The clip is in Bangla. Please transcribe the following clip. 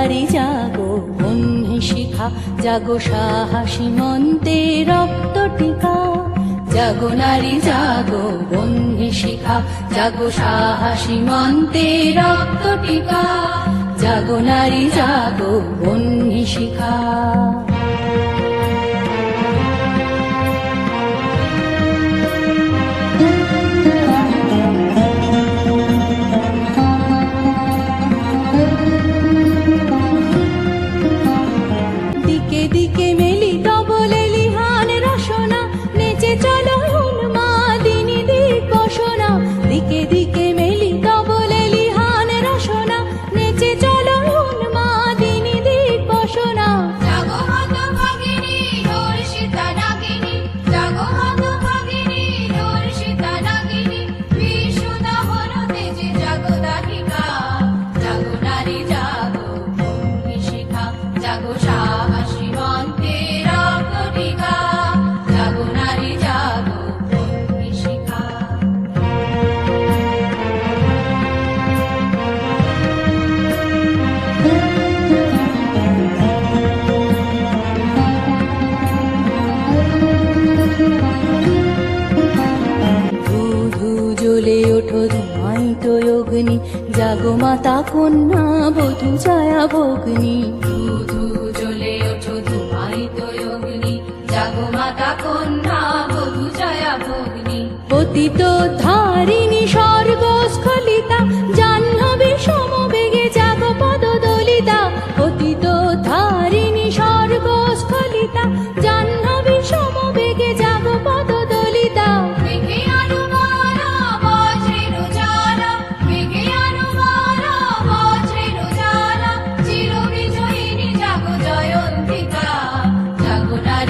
বাড়ি যাগো মন শিখা জাগো সাহসী মন্তে রক্ত টিকা। জাগো নারী জাগো বন্ধে শিখা জাগো সাহসী মন্তে রক্ত টিকা। জাগো নারী জাগো বন্ধে শিখা। অগ্নি জাগো মাতা কন্যা বধু ছায়া ভগ্নি। ধু ধু জ্বলে ওঠো ধুমায়িত অগ্নি জাগো মাতা কন্যা বধু জয়া ভগ্নি। পতিত ধারিণী স্বর্গস্খ